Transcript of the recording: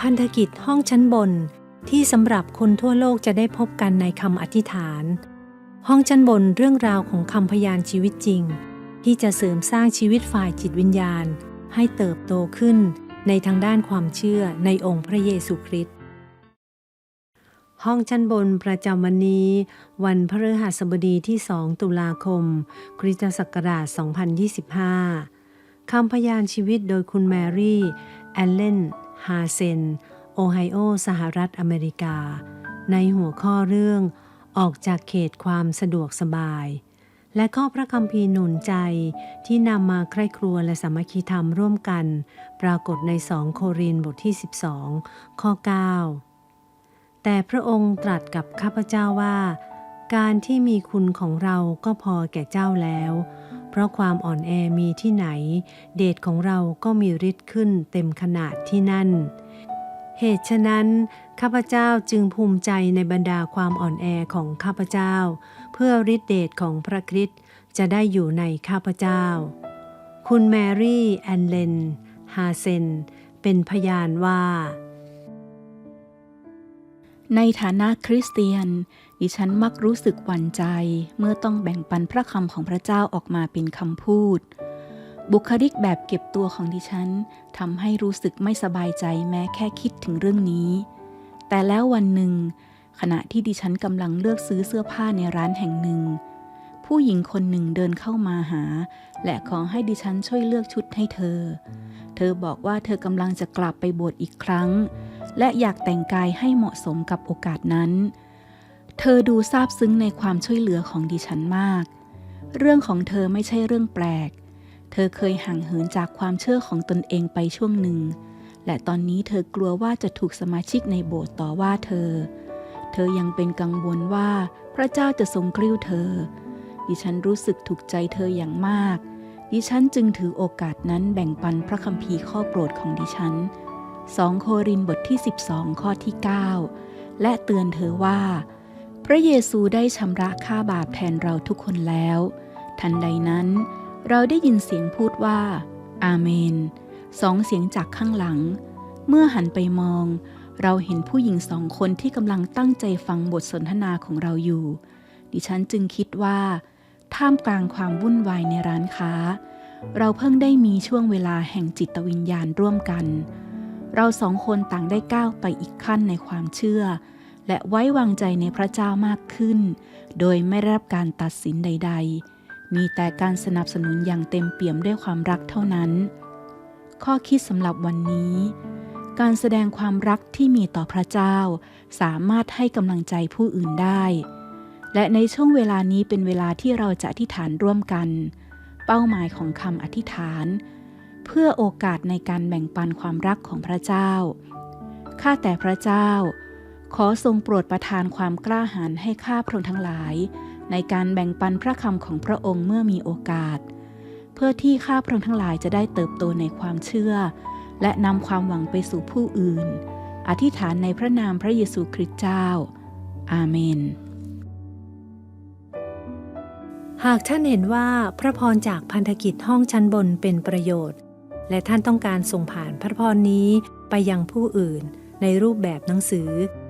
พันธกิจห้องชั้นบนที่สำหรับคนทั่วโลกจะได้พบกันในคำอธิษฐาน ห้องชั้นบนเรื่องราวของคำพยานชีวิตจริง ที่จะเสริมสร้างชีวิตฝ่ายจิตวิญญาณ ให้เติบโตขึ้นในทางด้านความเชื่อในองค์พระเยซูคริสต์ห้องชั้นบนประจำวันนี้ วันพฤหัสบดีที่ 2 ตุลาคมคริสตศักราช 2025คำพยานชีวิตโดยคุณแมรี่ แอลเลน ฮาเซน โอไฮโอ สหรัฐอเมริกา ในหัวข้อเรื่อง ออกจากเขตความสะดวกสบาย และข้อพระคัมภีร์หนุนใจที่นำมาใคร่ครัวและสามัคคีธรรมร่วมกัน ปรากฏในสองโครินบทที่ 12 ข้อ 9 แต่พระองค์ตรัสกับข้าพเจ้าว่า การที่มีคุณของเราก็พอแก่เจ้าแล้ว เพราะความอ่อนแอมีที่ไหน เดชของเราก็มีฤทธิ์ขึ้นเต็มขนาดที่นั่น เหตุฉะนั้นข้าพเจ้าจึงภูมิใจในบรรดาความอ่อนแอของข้าพเจ้า เพื่อฤทธิเดชของพระคริสต์จะได้อยู่ในข้าพเจ้า คุณแมรี่แอนเลนฮาเซนเป็นพยานว่า ในฐานะคริสเตียน ดิฉันมักรู้สึกหวั่นใจเมื่อต้องแบ่งปันพระคำของพระเจ้าออกมาเป็นคำพูด บุคลิกแบบเก็บตัวของดิฉันทำให้รู้สึกไม่สบายใจแม้แค่คิดถึงเรื่องนี้ แต่แล้ววันหนึ่ง ขณะที่ดิฉันกำลังเลือกซื้อเสื้อผ้าในร้านแห่งหนึ่ง ผู้หญิงคนหนึ่งเดินเข้ามาหา และขอให้ดิฉันช่วยเลือกชุดให้เธอ เธอบอกว่าเธอกำลังจะกลับไปบวชอีกครั้ง และอยากแต่งกายให้เหมาะสมกับโอกาสนั้นเเธอดูซาบซึ้งในความช่วยเหลือของดิฉันมาก เรื่องของเธอไม่ใช่เรื่องแปลก เธอเคยห่างเหินจากความเชื่อของตนเองไปช่วงหนึ่ง และตอนนี้เธอกลัวว่าจะถูกสมาชิกในโบสถ์ต่อว่าเธอ เธอยังเป็นกังวลว่าพระเจ้าจะทรงกริ้วเธอ ดิฉันรู้สึกถูกใจเธออย่างมาก ดิฉันจึงถือโอกาสนั้นแบ่งปันพระคัมภีร์ข้อโปรดของดิฉัน 2 โครินธ์บทที่ 12 ข้อที่ 9 และเตือนเธอว่า พระเยซูได้ชำระค่าบาปแทนเราทุกคนแล้ว ทันใดนั้น เราได้ยินเสียงพูดว่า อาเมน สองเสียงจากข้างหลัง เมื่อหันไปมอง เราเห็นผู้หญิงสองคนที่กำลังตั้งใจฟังบทสนทนาของเราอยู่ ดิฉันจึงคิดว่า ท่ามกลางความวุ่นวายในร้านค้า เราเพิ่งได้มีช่วงเวลาแห่งจิตวิญญาณร่วมกัน เราสองคนต่างได้ก้าวไปอีกขั้นในความเชื่อ และไว้วางใจในพระเจ้ามากขึ้น โดยไม่ได้รับการตัดสินใด ๆ มีแต่การสนับสนุนอย่างเต็มเปี่ยมด้วยความรักเท่านั้น ข้อคิดสำหรับวันนี้ การแสดงความรักที่มีต่อพระเจ้า สามารถให้กำลังใจผู้อื่นได้ และในช่วงเวลานี้เป็นเวลาที่เราจะอธิษฐานร่วมกัน เป้าหมายของคำอธิษฐาน เพื่อโอกาสในการแบ่งปันความรักของพระเจ้า ข้าแต่พระเจ้า ขอทรงโปรดประทานความกล้าหาญให้ข้าพระองค์ทั้งหลาย ในการแบ่งปันพระคำของพระองค์เมื่อมีโอกาส เพื่อที่ข้าพระองค์ทั้งหลายจะได้เติบโตในความเชื่อ และนำความหวังไปสู่ผู้อื่น อธิษฐานในพระนามพระเยซูคริสต์เจ้า อาเมน หากท่านเห็นว่าพระพรจากพันธกิจห้องชั้นบนเป็นประโยชน์ และท่านต้องการส่งผ่านพระพรนี้ไปยังผู้อื่นในรูปแบบหนังสือ